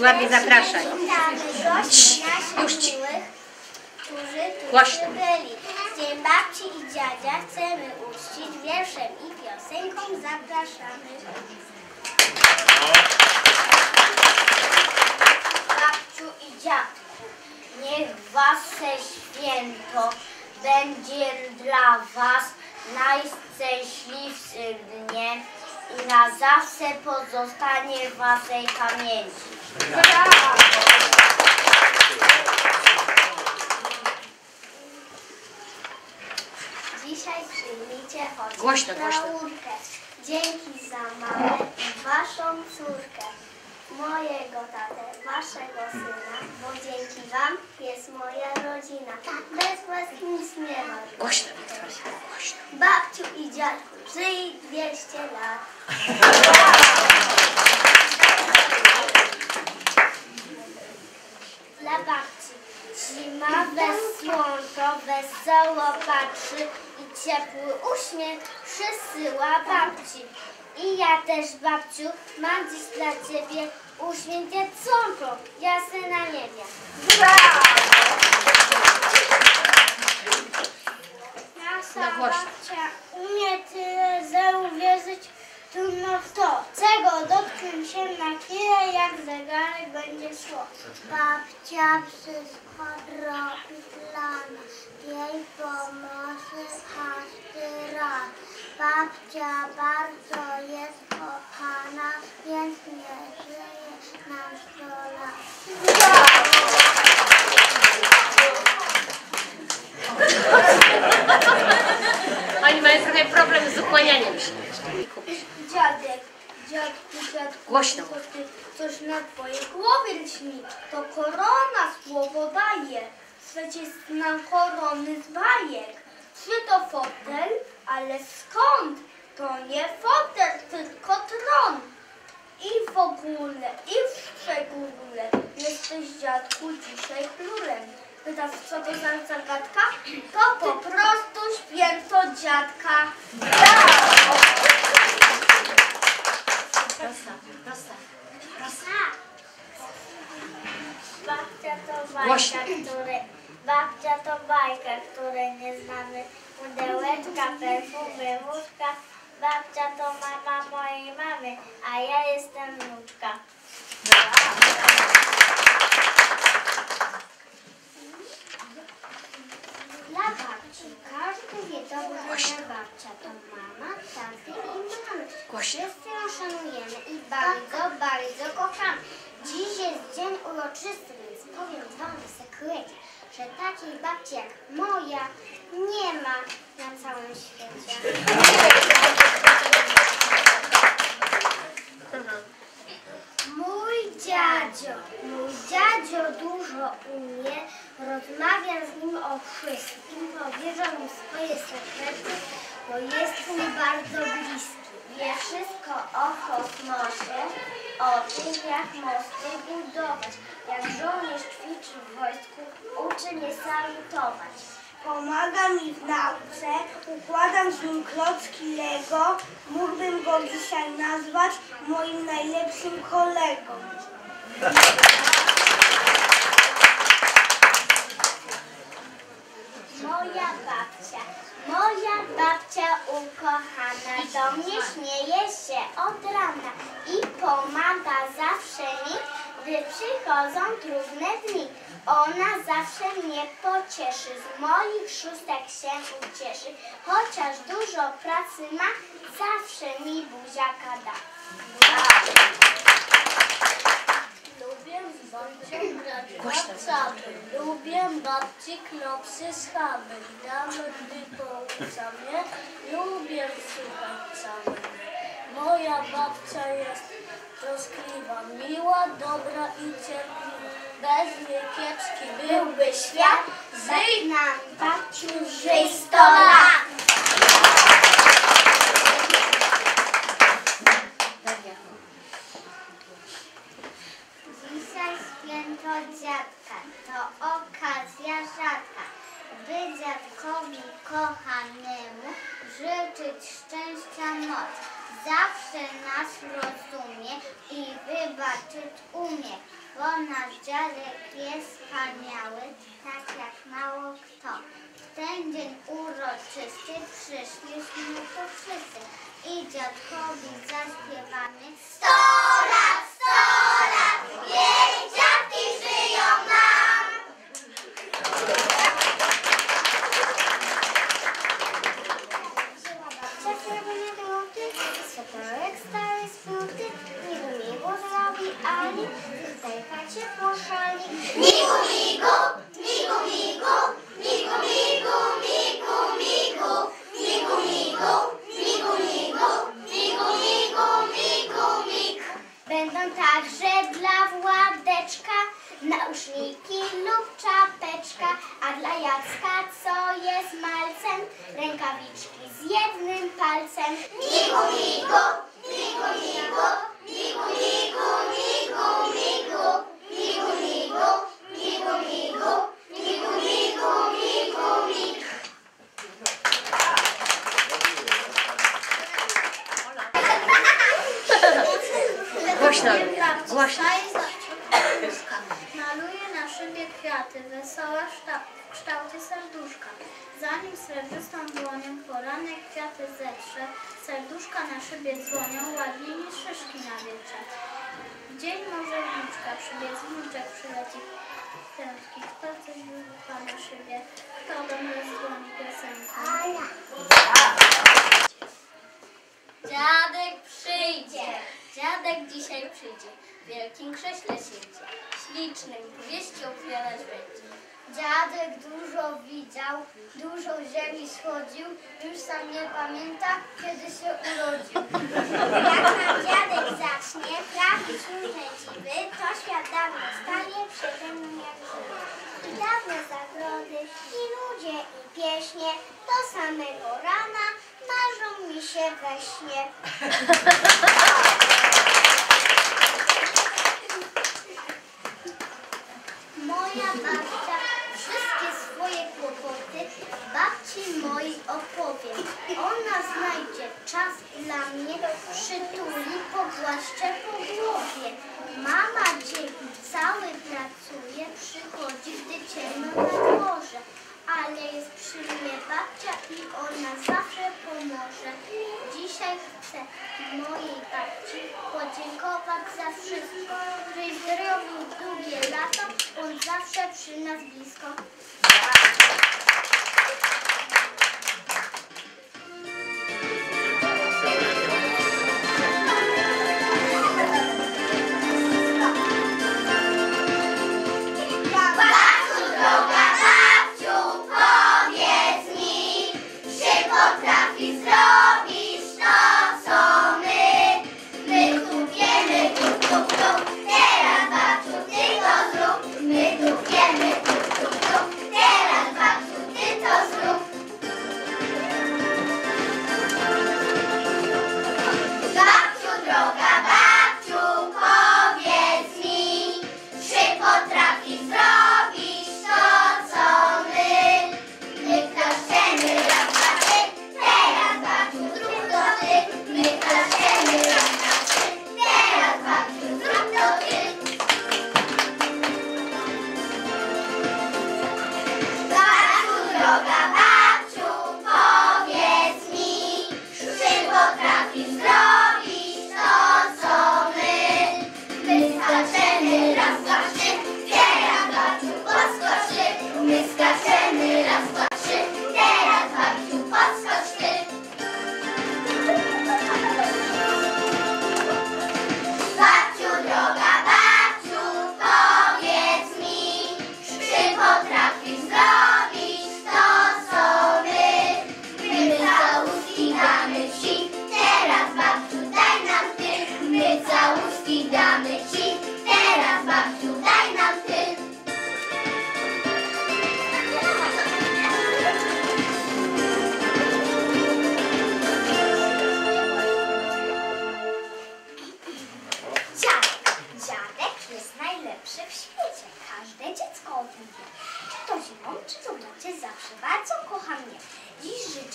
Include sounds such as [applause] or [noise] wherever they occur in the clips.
Ładnie zapraszaj. Gości już ci. Głośno. Dzień babci i dziadzia chcemy uczcić wierszem i piosenką zapraszamy. Babciu i dziadku, niech wasze święto będzie dla was najszczęśliwszym dniem i na zawsze pozostanie w waszej pamięci. Dzisiaj przyjmijcie choć Głośno. Dzięki za mamę i waszą córkę. Mojego tatę, waszego syna, bo dzięki wam jest moja rodzina. Bez was nic nie ma. Głośno, Wiktoria, głośno. Babciu i dziadku, żyj 200 lat. Dla babci zima bez słonko, wesoło patrzy ciepły uśmiech przysyła babci. I ja też, babciu, mam dziś dla ciebie uśmiechnięte słonko, jasne na niebie. Nasza No babcia umie tyle, że uwierzyć trudno w to, czego dotknę się na chwilę, jak zegarek będzie szło. Babcia wszystko robi dla nas, Babcia bardzo jest kochana, więc nie żyje nam sto lat. Oni mają trochę problem z ukłanianiem się. Dziadek, dziadku, dziadku, Głośno. co ty coś na twojej głowie lśni, to korona słowo daje. Przecież znam korony z bajek. Czy to fotel? Ale skąd? To nie fotel, tylko tron. I w ogóle, i w szczególe jesteś dziadku dzisiaj królem. Pytasz, co to za zagadka? To po prostu święto dziadka. Prosta, prosta. Babcia to Głośno. bajka, które, babcia to bajka, której nie znamy. Pudełeczka, perfumy, łóżka. Babcia to mama mojej mamy, a ja jestem wnuczka. Dla babci każdy wie dobrze, że babcia to mama, taty i mamy. Wszyscy ją szanujemy i bardzo, bardzo kochamy. Dziś jest dzień uroczysty, więc powiem wam w sekrecie, że takiej babci jak moja nie ma na całym świecie. Mój dziadzio, mój dziadzio dużo umie, rozmawiam z nim o wszystkim, powierzam mu swoje sekrety, bo jest mi bardzo bliski. Wie wszystko o kosmosie, o tym jak mosty budować, jak żołnierz ćwiczy w wojsku, uczy mnie salutować. Pomaga mi w nauce, układam z nim klocki Lego, mógłbym go dzisiaj nazwać moim najlepszym kolegą. Moja babcia, moja babcia ukochana, do mnie śmieje się od rana i pomaga zawsze mi, gdy przychodzą trudne dni. Ona zawsze mnie pocieszy, z moich szóstek się ucieszy, chociaż dużo pracy ma, zawsze mi buziaka da. Lubię z babcią grać. Lubię babci knopsy schaby. Damy, gdy poucza. Lubię słuchać. Moja babcia jest troskliwa, miła, dobra i cierpliwa. Bez niej kiepski byłby świat. Żyj nam, babciu, żyj sto lat. Dzisiaj święto dziadka, to okazja rzadka, by dziadkowi kochanemu życzyć szczęścia moc. zawsze nas rozumie i wybaczyć umie, bo nasz dziadek jest wspaniały, tak jak mało kto. W ten dzień uroczysty przyszliśmy tu wszyscy i dziadkowi zaśpiewamy głośno. Maluje na szybie kwiaty, wesołe szta- kształty serduszka. Zanim srebrzystą dłonią poranek kwiaty zetrze, serduszka na szybie dzwonią, ładniej niż szyszki na wietrze. Dzień może wnuczka przybiec, wnuczek przyleci prędki. Kto coś wybucha na szybie, kto do mnie dzwoni piosenką. Dziadek przyjdzie, dziadek dzisiaj przyjdzie, w wielkim krześle siedzi, ślicznym powieści opowiadać będzie. Dziadek dużo widział, dużo ziemi schodził, już sam nie pamięta, kiedy się urodził. Jak nam dziadek zacznie prawić różne dziwy, to świat dawno stanie przede jak żywy. I dawne zagrody, i ludzie, i pieśnie, do samego rana marzą mi się we śnie. Moja babcia wszystkie swoje kłopoty babci mojej opowiem. Ona znajdzie czas dla mnie, przytuli, pogłaszcze po głowie. Mama dzień cały pracuje, przychodzi, gdy ciemno na dworze. Ale jest przy mnie babcia i ona zawsze pomoże. Dzisiaj chcę mojej babci podziękować za wszystko, że zdrowiu długie lato, on zawsze przy nas blisko.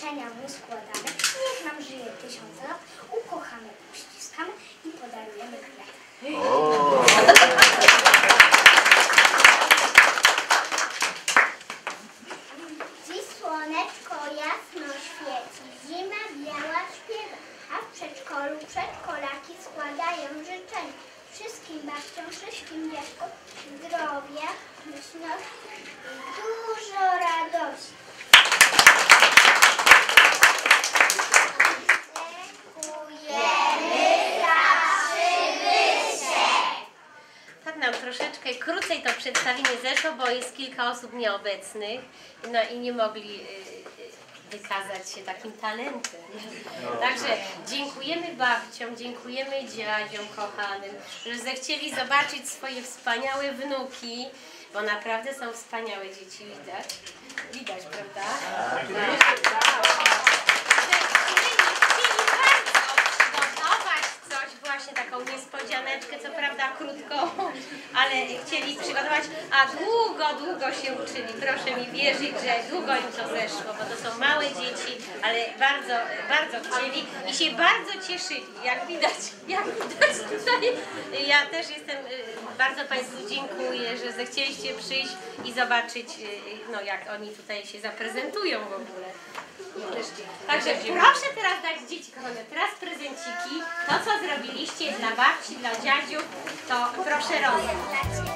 Życzenia składamy, niech nam żyje tysiąc lat, ukochamy, uściskamy i podarujemy kwiaty. Dziś słoneczko jasno świeci, zima biała śpiewa, a w przedszkolu przedszkolaki składają życzenia. Wszystkim babciom, wszystkim dziadkom zdrowia, myślności i dużo radości. Dziękujemy za przybyszek. Tak nam troszeczkę krócej to przedstawienie zeszło, bo jest kilka osób nieobecnych, no i nie mogli y, y, wykazać się takim talentem. Także dziękujemy babciom, dziękujemy dziadziom kochanym, że zechcieli zobaczyć swoje wspaniałe wnuki, bo naprawdę są wspaniałe dzieci, widać. Widać, prawda? Że chcieli, chcieli bardzo przygotować coś, właśnie taką niespodzianeczkę, co prawda krótką, [laughs] ale chcieli przygotować, a długo, długo się uczyli. Proszę mi wierzyć, że długo im to zeszło, bo to są małe dzieci, ale bardzo, bardzo chcieli i się bardzo cieszyli. Jak widać, [laughs] jak widać tutaj. Ja też jestem, y, bardzo Państwu dziękuję, że zechcieliście przyjść i zobaczyć, y, no jak oni tutaj się zaprezentują w ogóle. Także proszę teraz dać dzieci kochane, teraz prezenciki. To co zrobiliście dla babci, dla dziadziów, to proszę rozdać.